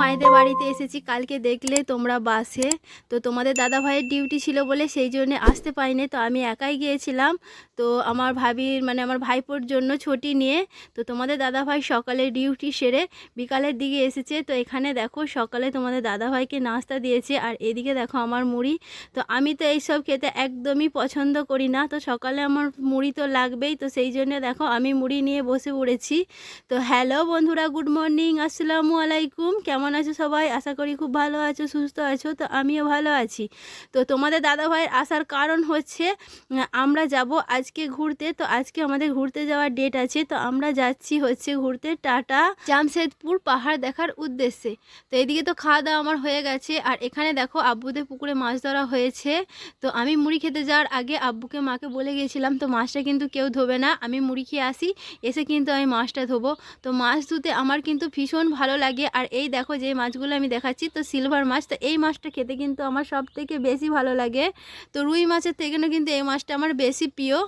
মায়েদের বাড়িতে এসেছি, কালকে দেখলে তোমরা বাসে। তো তোমাদের দাদা ভাইয়ের ডিউটি ছিল বলে সেই জন্য আসতে পারিনি। তো আমি একাই গিয়েছিলাম। তো আমার ভাবির মানে আমার ভাইপোর জন্য ছুটি নিয়ে, তো তোমাদের দাদা ভাই সকালে ডিউটি সেরে বিকালের দিকে এসেছে। তো এখানে দেখো সকালে তোমাদের দাদা ভাইকে নাস্তা দিয়েছে আর এদিকে দেখো আমার মুড়ি। তো আমি তো এইসব খেতে একদমই পছন্দ করি না। তো সকালে আমার মুড়ি তো লাগবেই। তো সেই জন্য দেখো আমি মুড়ি নিয়ে বসে পড়েছি। তো হ্যালো বন্ধুরা, গুড মর্নিং, আসসালামু আলাইকুম। কেমন আছো সবাই? আশা করি খুব ভালো আছো, সুস্থ আছো, তো আমিও ভালো আছি। তো তোমাদের দাদা ভাইয়ের আসার কারণ হচ্ছে, আমরা যাব আজকে ঘুরতে। তো আজকে আমাদের ঘুরতে যাওয়ার ডেট আছে, তো আমরা যাচ্ছি হচ্ছে ঘুরতে টাটা জামশেদপুর পাহাড় দেখার উদ্দেশ্যে। তো এদিকে তো খাওয়া দাওয়া আমার হয়ে গেছে, আর এখানে দেখো আব্বুদের পুকুরে মাছ ধরা হয়েছে। তো আমি মুড়ি খেতে যাওয়ার আগে আব্বুকে মাকে বলে গিয়েছিলাম, তো মাছটা কিন্তু কেউ ধোবে না, আমি মুড়ি খেয়ে আসি, এসে কিন্তু আমি মাছটা ধোবো। তো মাছ ধুতে আমার কিন্তু ভীষণ ভালো লাগে, আর এই দেখো যে মাছগুলো আমি দেখাচ্ছি, তো সিলভার মাছ। তো এই মাছটা খেতে কিন্তু আমার সব থেকে বেশি ভালো লাগে। তো রুই মাছের থেকেও কিন্তু এই মাছটা আমার বেশি প্রিয়।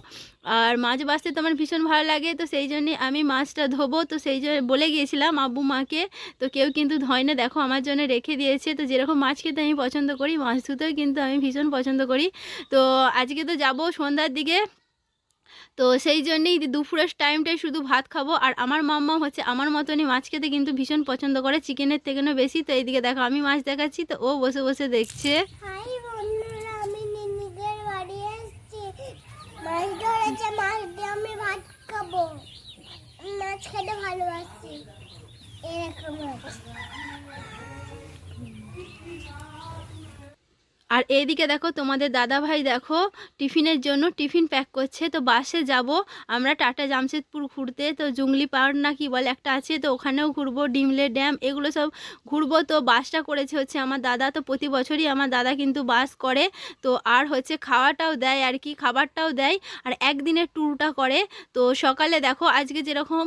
আর মাছ বাঁচতে তো আমার ভীষণ ভালো লাগে, তো সেই জন্যে আমি মাছটা ধোবো। তো সেই জন্য বলে গিয়েছিলাম আব্বু মাকে, তো কেউ কিন্তু ধয় না, দেখো আমার জন্য রেখে দিয়েছে। তো যেরকম মাছ খেতে আমি পছন্দ করি, মাছ ধুতেও কিন্তু আমি ভীষণ পছন্দ করি। তো আজকে তো যাব সন্ধ্যার দিকে। তো সেই জন্যেই দুপুরের টাইমটাই শুধু ভাত খাব। আর আমার মাম্মা হচ্ছে আমার মতনই মাছ খেতে কিন্তু ভীষণ পছন্দ করে। চিকেনের থেকেও বেশি। তো এইদিকে দেখো, আমি মাছ দেখাচ্ছি, তো ও বসে বসে দেখছে হাই বন্ধুরা আমি নিনিদের বাড়ি এসেছি মাছ ধরেছে মাছ দিয়ে আমি ভাত খাব মাছ খেতে ভালোবাসি এরকম আছে আর এইদিকে দেখো, তোমাদের দাদা ভাই দেখো, টিফিনের জন্য টিফিন প্যাক করছে। তো বাসে যাব, আমরা টাটা জামশেদপুর ঘুরতে। তো জুংলি পাহাড় না কি বলে একটা আছে, তো ওখানেও ঘুরবো। ডিমলে ড্যাম, এগুলো সব ঘুরবো। তো বাসটা করেছে হচ্ছে আমার দাদা। তো প্রতি বছরই আমার দাদা কিন্তু বাস করে। তো আর হচ্ছে খাওয়াটাও দেয় আর কি, খাবারটাও দেয়। আর একদিনের ট্যুরটা করে। তো সকালে দেখো, আজকে যেরকম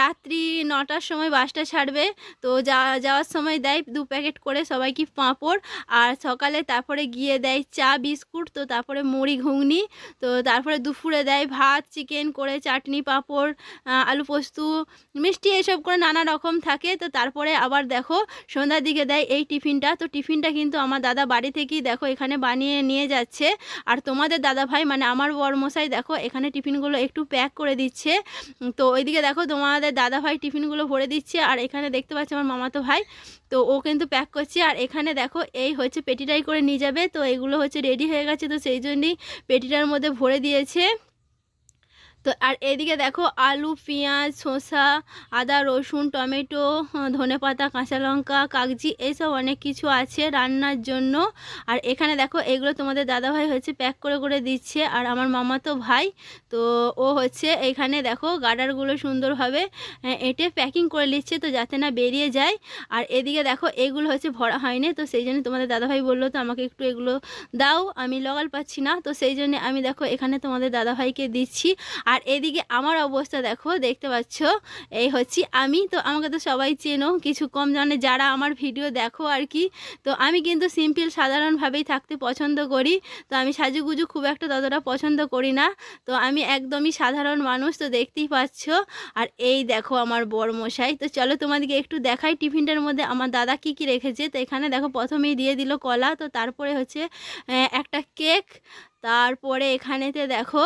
রাত্রি নটার সময় বাসটা ছাড়বে। তো যাওয়ার সময় দেয় দু প্যাকেট করে সবাইকে পাঁপড়। আর সকালে তারপরে গিয়ে দেয় চা, বিস্কুট, তো তারপরে মুড়ি, ঘুগনি, তো তারপরে দুপুরে দেয় ভাত, চিকেন করে, চাটনি, পাঁপড় আলু পোস্ত, মিষ্টি এসব করে নানা রকম থাকে। তো তারপরে আবার দেখো সন্ধ্যার দিকে দেয় এই টিফিনটা। তো টিফিনটা কিন্তু আমার দাদা বাড়ি থেকেই দেখো এখানে বানিয়ে নিয়ে যাচ্ছে। আর তোমাদের দাদা ভাই মানে আমার বরমশাই দেখো এখানে টিফিনগুলো একটু প্যাক করে দিচ্ছে। তো ওইদিকে দেখো তোমাদের দাদা ভাই টিফিনগুলো ভরে দিচ্ছে। আর এখানে দেখতে পাচ্ছি আমার মামাতো ভাই, তো ও কিন্তু প্যাক করছে। আর এখানে দেখো এই হচ্ছে পেটিটাই করে নিয়ে যাবে। তো এগুলো হচ্ছে রেডি হয়ে গেছে তো সেই জন্যই পেটিটার মধ্যে ভরে দিয়েছে। তো আর এদিকে দেখো আলু, পেঁয়াজ, শসা, আদা, রসুন, টমেটো ধনে পাতা কাঁচা লঙ্কা, কাগজি এইসব অনেক কিছু আছে রান্নার জন্য। আর এখানে দেখো এগুলো তোমাদের দাদাভাই হচ্ছে প্যাক করে করে দিচ্ছে আর আমার মামা তো ভাই। তো ও হচ্ছে এখানে দেখো গার্ডারগুলো সুন্দরভাবে এঁটে প্যাকিং করে নিচ্ছে তো যাতে না বেরিয়ে যায়। আর এদিকে দেখো এগুলো হচ্ছে ভরা হয়নি তো সেই জন্য তোমাদের দাদাভাই বলল তো আমাকে একটু এগুলো দাও, আমি লগাল পাচ্ছি না। তো সেই জন্য আমি দেখো এখানে তোমাদের দাদাভাইকে দিচ্ছি। আর এদিকে আমার অবস্থা দেখো, দেখতে পাচ্ছ? এই হচ্ছি আমি। তো আমাকে তো সবাই চেনো, কিছু কম জানে যারা আমার ভিডিও দেখো আর কি। তো আমি কিন্তু সিম্পল, সাধারণভাবেই থাকতে পছন্দ করি। তো আমি সাজুগুজু খুব একটা ততটা পছন্দ করি না। তো আমি একদমই সাধারণ মানুষ, তো দেখতেই পাচ্ছ। আর এই দেখো আমার বড় মশাই তো চলো তোমাদেরকে একটু দেখাই টিফিনটার মধ্যে আমার দাদা কি কি রেখেছে। তো এখানে দেখো প্রথমেই দিয়ে দিল কলা। তো তারপরে হচ্ছে একটা কেক। তারপরে এখানেতে দেখো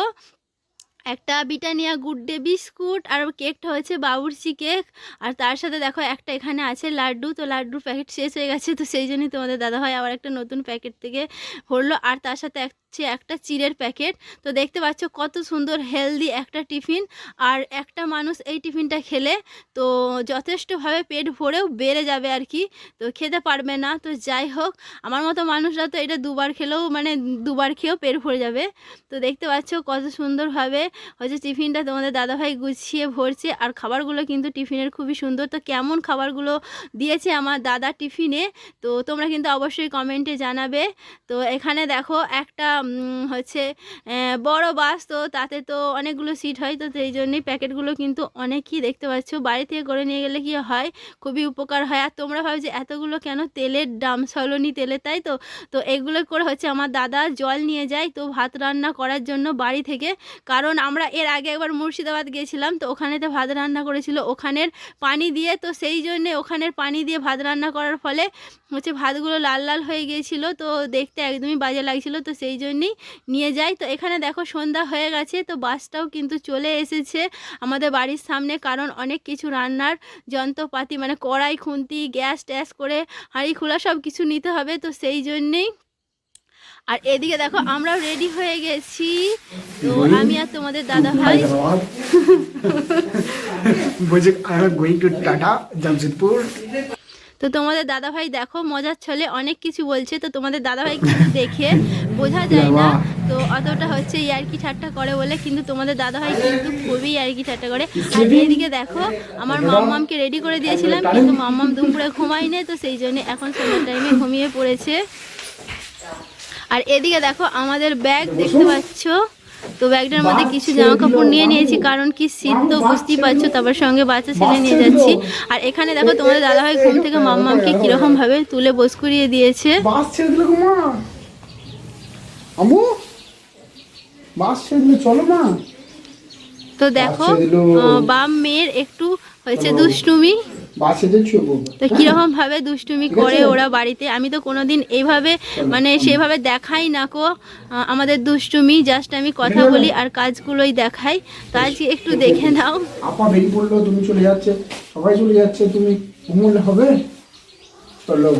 একটা বিটানিয়া গুড ডে বিস্কুট, আর কেকটা হচ্ছে বাবুর্চি কেক। আর তার সাথে দেখো একটা এখানে আছে লাড্ডু, তো লাড্ডুর প্যাকেট শেষ হয়ে গেছে, তো সেই জন্যই তোমাদের দাদা ভাই আবার একটা নতুন প্যাকেট থেকে ভরলো। আর তার সাথে হচ্ছে একটা চিড়ের প্যাকেট, তো দেখতে পাচ্ছ কত সুন্দর হেলদি একটা টিফিন। আর একটা মানুষ এই টিফিনটা খেলে, তো যথেষ্টভাবে পেট ভরেও বেড়ে যাবে আর কি, তো খেতে পারবে না। তো যাই হোক, আমার মতো মানুষরা তো এটা দুবার খেলেও মানে দুবার খেয়েও পেট ভরে যাবে। তো দেখতে পাচ্ছ কত সুন্দরভাবে হচ্ছে টিফিনটা তোমাদের দাদাভাই গুছিয়ে ভরছে আর খাবারগুলো কিন্তু টিফিনের খুবই সুন্দর। তো কেমন খাবারগুলো দিয়েছে আমার দাদা টিফিনে? তো তোমরা কিন্তু অবশ্যই কমেন্টে জানাবে। তো এখানে দেখো একটা হচ্ছে বড় বাস, তো তাতে তো অনেকগুলো সিট হয়, তো সেই জন্যই প্যাকেটগুলো কিন্তু অনেকই দেখতে পাচ্ছ। বাড়ি থেকে করে নিয়ে গেলে কি হয়? খুবই উপকার হয়। আর তোমরা ভাবো যে এতগুলো কেন তেলের দাম? সলনি তেলের তাই তো? তো এগুলো করে হচ্ছে আমার দাদা জল নিয়ে যায়, তো ভাত রান্না করার জন্য বাড়ি থেকে। কারণ আমরা এর আগে একবার মুর্শিদাবাদ গিয়েছিলাম তো ওখানেতে ভাত রান্না করেছিল। ওখানের পানি দিয়ে, তো সেই জন্যে ওখানের পানি দিয়ে ভাত রান্না করার ফলে হচ্ছে ভাতগুলো লাল লাল হয়ে গিয়েছিল তো দেখতে একদমই বাজে লাগছিল, তো সেই জন্যই নিয়ে যাই। তো এখানে দেখো সন্ধ্যা হয়ে গেছে, তো বাসটাও কিন্তু চলে এসেছে আমাদের বাড়ির সামনে, কারণ অনেক কিছু রান্নার যন্ত্রপাতি মানে কড়াই, খুন্তি, গ্যাস, ট্যাস করে, হাঁড়ি, খোলা সব কিছু নিতে হবে, তো সেই জন্যেই আর এদিকে দেখো আমরাও রেডি হয়ে গেছি। তো আমি আর তোমাদের দাদা ভাই। তো তোমাদের দাদা ভাই দেখো মজার ছলে অনেক কিছু বলছে তো তোমাদের দাদা ভাই কিন্তু দেখে বোঝা যায় না। তো অতটা হচ্ছে ইয়ার্কি ঠাট্টা করে বলে কিন্তু তোমাদের দাদা ভাই কিন্তু খুবই ইয়ার্কি ঠাট্টা করে। আর এদিকে দেখো আমার মাম্মামকে রেডি করে দিয়েছিলাম কিন্তু মাম্মাম দুপুরে ঘুমায়নি তো সেই জন্য এখন সন্ধ্যার টাইমে ঘুমিয়ে পড়েছে। আর এদিকে দেখো আমাদের ব্যাগ দেখতে পাচ্ছ? তো ব্যাগটার মধ্যে কিছু জামা কাপড় নিয়ে নিয়েছি কারণ কি শীত তো বুঝতেই পারছ তারপর সঙ্গে বাচ্চা ছেলে নিয়ে যাচ্ছি। আর এখানে দেখো তোমাদের দাদাভাই ঘুম থেকে মাম্মামকে কীরকম ভাবে তুলে বস করিয়ে দিয়েছে। তো দেখো বাম মেয়ের একটু হয়েছে দুষ্টুমি। তো কীরকম ভাবে দুষ্টুমি করে ওরা বাড়িতে? আমি তো কোনোদিন এইভাবে মানে সেভাবে দেখাই না কো। আমাদের দুষ্টুমি জাস্ট আমি কথা বলি আর কাজগুলোই দেখাই। তো আজকে একটু দেখে নাও। আপা বেরিয়ে পড়ল তুমি চলে যাচ্ছে। সবাই চলে যাচ্ছে তুমি ঘুমলে হবে? চলো।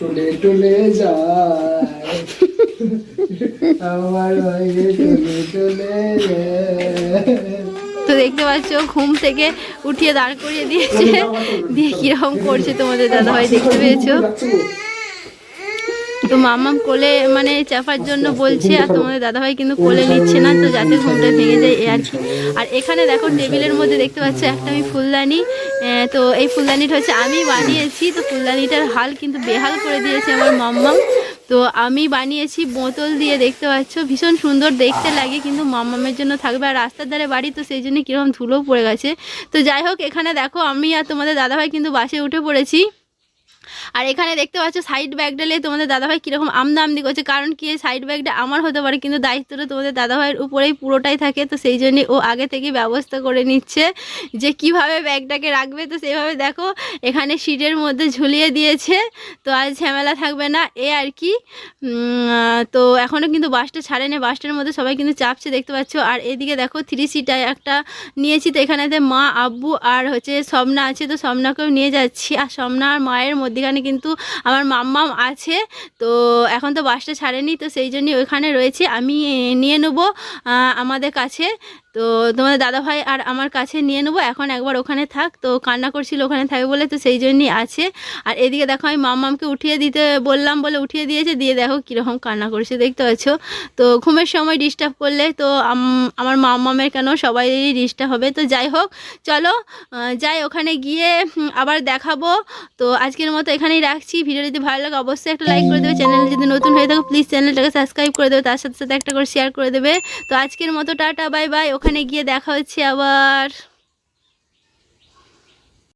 চলে চলে যায়। আমার চলে চলে যায়। দেখতে পাচ্ছ, ঘুম থেকে উঠিয়ে দাঁড় করিয়ে দিয়েছে। দিয়ে কীরকম করছে তোমাদের দাদাভাই, দেখতে পেয়েছ? তো মামাম কোলে মানে চাপার জন্য বলছে, আর তোমাদের দাদাভাই কিন্তু কোলে নিচ্ছে না, তো যাতে ঘুমটা ভেঙে যায় আর কি। আর এখানে দেখো টেবিলের মধ্যে দেখতে পাচ্ছ, একটা আমি ফুলদানি। তো এই ফুলদানিটা হচ্ছে আমি বানিয়েছি, তো ফুলদানিটার হাল কিন্তু বেহাল করে দিয়েছে আমার মাম্মাম। তো আমি বানিয়েছি বোতল দিয়ে দেখতে পাচ্ছ, ভীষণ সুন্দর দেখতে লাগে, কিন্তু মামামের জন্য থাকবে আর রাস্তার ধারে বাড়ি, তো সেই জন্য কীরকম ধুলো পড়ে গেছে। তো যাই হোক, এখানে দেখো আমি আর তোমাদের দাদাভাই কিন্তু বাসে উঠে পড়েছি। আর এখানে দেখতে পাচ্ছ সাইড ব্যাগটা নিয়ে তোমাদের দাদাভাই কীরকম আমদামদি করছে। কারণ কি সাইড ব্যাগটা আমার হতে পারে, কিন্তু দায়িত্বটা তোমাদের দাদাভাইয়ের উপরেই পুরোটাই থাকে। তো সেই জন্যই ও আগে থেকে ব্যবস্থা করে নিচ্ছে যে কীভাবে ব্যাগটাকে রাখবে। তো সেইভাবে দেখো, এখানে সিটের মধ্যে ঝুলিয়ে দিয়েছে। তো আজ ঝামেলা থাকবে না। এ আর কি তো এখনও কিন্তু বাসটা ছাড়েনি। বাসটার মধ্যে সবাই কিন্তু চাপছে, দেখতে পাচ্ছ। আর এদিকে দেখো থ্রি সিটার একটা নিয়েছি। তো এখানেতে মা, আব্বু আর হচ্ছে সমনা আছে। তো সমনাকেও নিয়ে যাচ্ছি। আর সমনা আর মায়ের মধ্যেখানে কিন্তু আমার মাম্মাম আছে। তো এখন তো বাসটা ছাড়েনি, তো সেই জন্যই ওইখানে রয়েছে। আমি নিয়ে নেব আমাদের কাছে। তো তোমাদের দাদাভাই আর আমার কাছে নিয়ে নেব, এখন একবার ওখানে থাক। তো কান্না করছিল ওখানে থাকবে বলে, তো সেই জন্যই আছে। আর এদিকে দেখো আমি মাম্মামকে উঠিয়ে দিতে বললাম বলে উঠিয়ে দিয়েছে, দিয়ে দেখো কীরকম কান্না করছে, দেখতে পাচ্ছ? তো ঘুমের সময় ডিস্টার্ব করলে তো আম- আমার মাম্মামের কেন সবাই ডিস্টার্ব হবে। তো যাই হোক, চলো যাই ওখানে গিয়ে আবার দেখাবো। তো আজকের মতো এখানেই রাখছি। ভিডিও যদি ভালো লাগে অবশ্যই একটা লাইক করে দেবে। চ্যানেল যদি নতুন হয়ে থাকে প্লিজ চ্যানেলটাকে সাবস্ক্রাইব করে দেবে। তার সাথে সাথে একটা করে শেয়ার করে দেবে। তো আজকের মতো টাটা বাই বাই ওখানে গিয়ে দেখা হচ্ছে আবার।